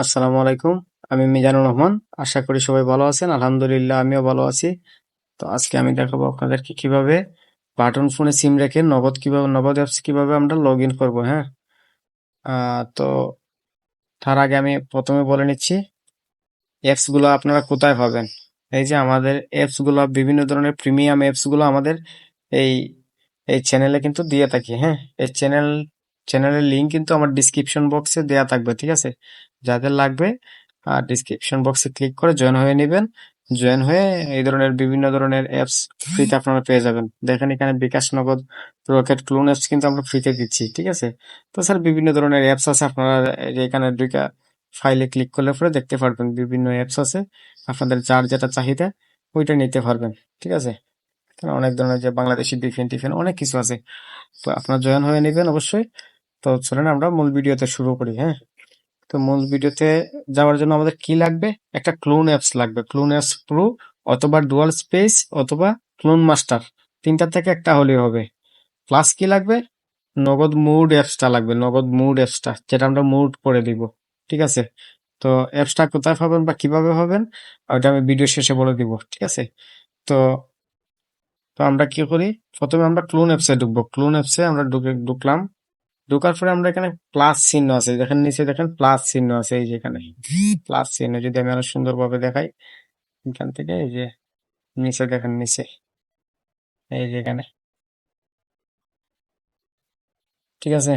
আসসালামু আলাইকুম। আমি মিজানুর রহমান। আশা করি সবাই ভালো আছেন। আলহামদুলিল্লাহ, আমিও ভালো আছি। তো আজকে আমি দেখাবো আপনাদেরকে কীভাবে বাটন ফোনে সিম রেখে নগদ কীভাবে, নগদ অ্যাপস কীভাবে আমরা লগ ইন করব হ্যাঁ? তো তার আগে আমি প্রথমে বলে নিচ্ছি অ্যাপসগুলো আপনারা কোথায় পাবেন? এই যে আমাদের অ্যাপসগুলো বিভিন্ন ধরনের প্রিমিয়াম অ্যাপসগুলো আমাদের এই এই চ্যানেলে কিন্তু দিয়ে থাকি হ্যাঁ? এই চ্যানেল চ্যানেলের লিঙ্ক কিন্তু আমার ডিসক্রিপশন বক্সে দেয়া থাকবে, ঠিক আছে? যাদের লাগবে আর ডিসক্রিপশন বক্সে ক্লিক করে জয়েন হয়ে নেবেন। জয়েন হয়ে এই ধরনের বিভিন্ন ধরনের অ্যাপস ফ্রিতে আপনারা পেয়ে যাবেন। দেখেন এখানে বিকাশ নগদ রকেট ক্লোন অ্যাপস কিন্তু আমরা ফ্রিতে দিচ্ছি, ঠিক আছে? তো স্যার বিভিন্ন ধরনের অ্যাপস আছে, আপনারা এখানে দুইটা ফাইলে ক্লিক করলে পরে দেখতে পারবেন বিভিন্ন অ্যাপস আছে। আপনাদের যার যেটা চাহিদা, ওইটা নিতে পারবেন, ঠিক আছে? অনেক ধরনের যে বাংলাদেশি ডিফেন টিফেন অনেক কিছু আছে। তো আপনারা জয়েন হয়ে নেবেন অবশ্যই। তো চলেন আমরা মূল ভিডিওতে শুরু করি হ্যাঁ? তো মূল ভিডিওতে যাওয়ার জন্য আমাদের কি লাগবে? একটা ক্লোন অ্যাপস লাগবে। ক্লোন অ্যাপস প্রো অথবা ডুয়াল স্পেস অথবা ক্লোন মাস্টার তিনটা থেকে একটা হলেই হবে। প্লাস কি লাগবে? নগদ মুড অ্যাপসটা লাগবে। নগদ মুড অ্যাপসটা যেটা আমরা মুড করে দিব। ঠিক আছে? তো অ্যাপসটা কোথায় পাবেন বা কীভাবে পাবেন, ওটা আমি ভিডিও শেষে বলে দিব। ঠিক আছে? তো তো আমরা কি করি? প্রথমে আমরা ক্লোন অ্যাপসে ঢুকবো। ক্লোন অ্যাপসে আমরা ঢুকে, ঢুকলাম। ঢোকার পরে আমরা এখানে প্লাস চিহ্ন আছে। দেখেন, নিচে দেখেন প্লাস চিহ্ন আছে এই যে এখানে। প্লাস চিহ্ন যদি আমি আরও সুন্দরভাবে দেখাই, এখান থেকে এই যে নিচে দেখেন, নিচে। এই যে এখানে। ঠিক আছে?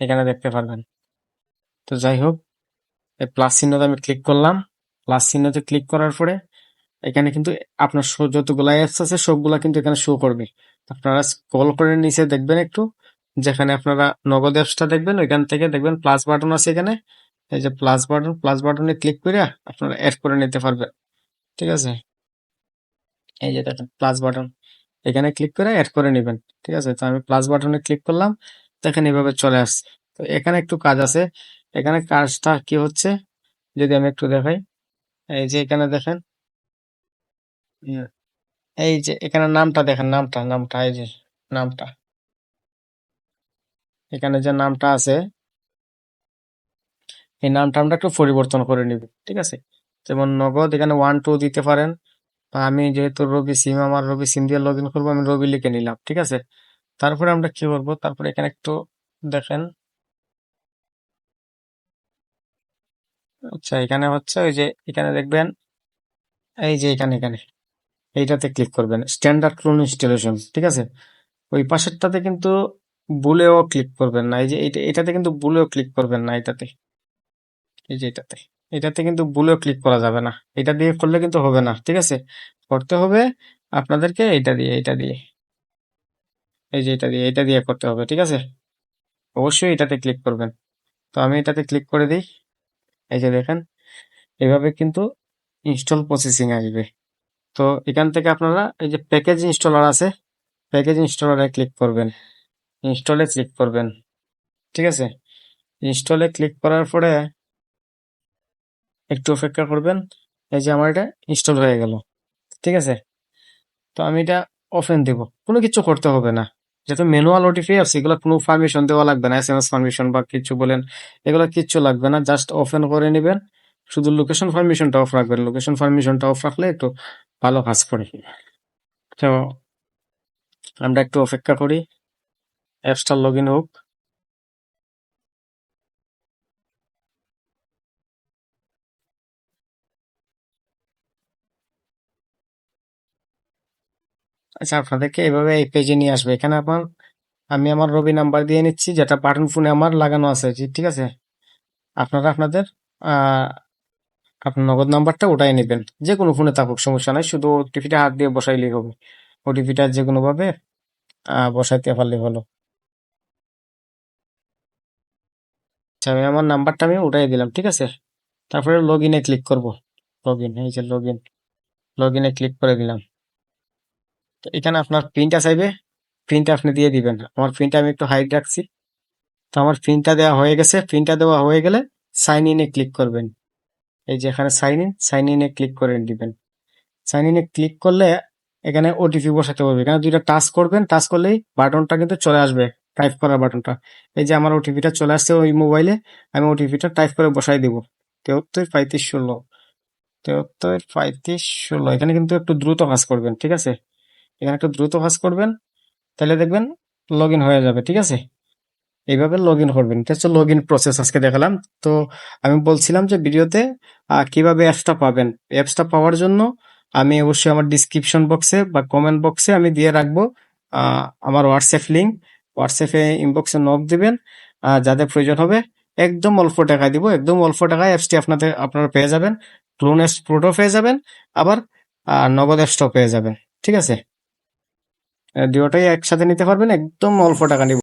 এখানে দেখতে পারবেন। তো যাই হোক, এই প্লাস চিহ্নতে আমি ক্লিক করলাম। প্লাস চিহ্নতে ক্লিক করার পরে এখানে কিন্তু আপনার যতগুলা অ্যাপস আছে, সবগুলা কিন্তু এখানে শো করবে। আপনারা স্ক্রল করে নিচে দেখবেন একটু। যেখানে আপনারা নগদ অ্যাপসটা দেখবেন, ওইখান থেকে দেখবেন প্লাস বাটন আছে এখানে। এই যে প্লাস বাটন প্লাস বাটনে ক্লিক করে আপনারা অ্যাড করে নিতে পারবেন। ঠিক আছে? এই যে দেখেন প্লাস বাটন এখানে ক্লিক করে অ্যাড করে নেবেন। ঠিক আছে? তো আমি প্লাস বাটনে ক্লিক করলাম, দেখেন এভাবে চলে আসছে। তো এখানে একটু কাজ আছে। এখানে কাজটা কি হচ্ছে? যদি আমি একটু দেখাই। এই যে এখানে দেখেন। এই যে, এখানে নামটা দেখেন, নামটা নামটা, এই যে, নামটা। এখানে যে নামটা আছে, এই নামটা আমরা একটু পরিবর্তন করে নিব, ঠিক আছে? যেমন নগদ, এখানে ওয়ান টু দিতে পারেন। বা আমি যেহেতু রবি সিম, আমার রবি সিম দিয়ে লগ ইন করব, আমি রবি লিখে নিলাম, ঠিক আছে? তারপরে আমরা কি করব? তারপরে এখানে একটু দেখেন। আচ্ছা এখানে হচ্ছে ওই যে, এখানে দেখবেন, এই যে এখানে এখানে। এইটাতে ক্লিক করবেন। স্ট্যান্ডার্ড ক্লোন ইনস্টলেশন ঠিক আছে? ওই পাশেরটাতে কিন্তু বুলেও ক্লিক করবেন না। এই যে এইটা এটাতে কিন্তু বুলেও ক্লিক করবেন না এটাতে। এই যে এটাতে। এটাতে কিন্তু বুলেও ক্লিক করা যাবে না। এটা দিয়ে করলে কিন্তু হবে না, ঠিক আছে? করতে হবে আপনাদেরকে এটা দিয়ে এটা দিয়ে। এই যে এটা দিয়ে এটা দিয়ে করতে হবে, ঠিক আছে? অবশ্যই এটাতে ক্লিক করবেন। তো আমি এটাতে ক্লিক করে দিই। এই যে দেখেন, এভাবে কিন্তু ইনস্টল প্রসেসিং আসবে। তো এখান থেকে আপনারা এই যে প্যাকেজ ইনস্টলার আছে প্যাকেজ ইনস্টলারে ক্লিক করবেন। ইনস্টলে ক্লিক করবেন। ঠিক আছে? ইনস্টলে ক্লিক করার পরে একটু অপেক্ষা করবেন। এই যে আমার এটা ইনস্টল হয়ে গেল। ঠিক আছে? তো আমি এটা ওপেন দেব। কোনো কিছু করতে হবে না। যেহেতু ম্যানুয়াল ওটিপি আছে এগুলো কোনো পারমিশন দেওয়া লাগবে না। এস এম এস পারমিশন বা কিছু বলেন, এগুলো কিচ্ছু লাগবে না। জাস্ট ওপেন করে নেবেন। শুধু লোকেশন পারমিশনটা অফ রাখবেন। লোকেশন পারমিশনটা অফ রাখলে একটু ভালো কাজ করে। তো আমরা একটু অপেক্ষা করি। অ্যাপসটা লগ ইন হোক। আচ্ছা আপনাদেরকে এভাবে এই পেজে নিয়ে আসবে। এখানে আপনার, আমি আমার রবি নাম্বার দিয়ে নিচ্ছি, যেটা বাটন ফোনে আমার লাগানো আছে ঠিক আছে? আপনারা আপনাদের আপনার নগদ নাম্বারটা ওটাই নেবেন। যে কোনো ফোনে থাকুক, সমস্যা নাই, শুধু ওটিপিটা হাত দিয়ে বসাইলেই হবে। ওটিপিটা যে কোনোভাবে বসাইতে পারলে হলো আচ্ছা আমি আমার নাম্বারটা আমি উঠাই দিলাম, ঠিক আছে? তারপরে লগ ইনে ক্লিক করব। লগ ইন এই যে লগ ইন লগ ইনে ক্লিক করে দিলাম। তো এখানে আপনার পিনটা চাইবে পিনটা আপনি দিয়ে দিবেন। আমার পিনটা আমি একটু হাইড রাখছি। তো আমার পিনটা দেওয়া হয়ে গেছে। পিনটা দেওয়া হয়ে গেলে সাইন ইনে ক্লিক করবেন। এই যে এখানে সাইন ইন সাইন ইনে ক্লিক করে দিবেন। সাইন ইনে ক্লিক করলে এখানে ওটিপি বসাতে হবে। এখানে দুইটা টাচ করবেন। টাচ করলেই বাটনটা কিন্তু চলে আসবে। টাইপ করার বাটনটা এই যে আমার ওটিপিটা চলে আসছে ওই মোবাইলে আমি ওটিপিটা টাইপ করে বসাই দিব। তেহত্তর, পঁয়ত্রিশ, ষোলো। তেহত্তর, পঁয়ত্রিশ, ষোলো। এখানে কিন্তু একটু দ্রুত কাজ করবেন, ঠিক আছে? এখানে একটু দ্রুত কাজ করবেন, তাহলে দেখবেন লগ হয়ে যাবে, ঠিক আছে? এইভাবে লগ ইন করবেন। এটা হচ্ছে লগ ইন প্রসেস আজকে দেখালাম। তো আমি বলছিলাম যে ভিডিওতে কীভাবে অ্যাপসটা পাবেন? অ্যাপসটা পাওয়ার জন্য আমি অবশ্যই আমার ডিসক্রিপশন বক্সে বা কমেন্ট বক্সে আমি দিয়ে রাখব আমার হোয়াটসঅ্যাপ লিঙ্ক হোয়াটসঅ্যাপে ইনবক্সে নক দিবেন, আর যাদের প্রয়োজন হবে একদম অল্প টাকায় দিব, একদম অল্প টাকায় অ্যাপসটি আপনাদের, আপনারা পেয়ে যাবেন ক্লোন অ্যাপস প্রোটো পেয়ে যাবেন, আবার নগদ অ্যাপসটাও পেয়ে যাবেন, ঠিক আছে? দুটোই একসাথে নিতে পারবেন, একদম অল্প টাকা নিব।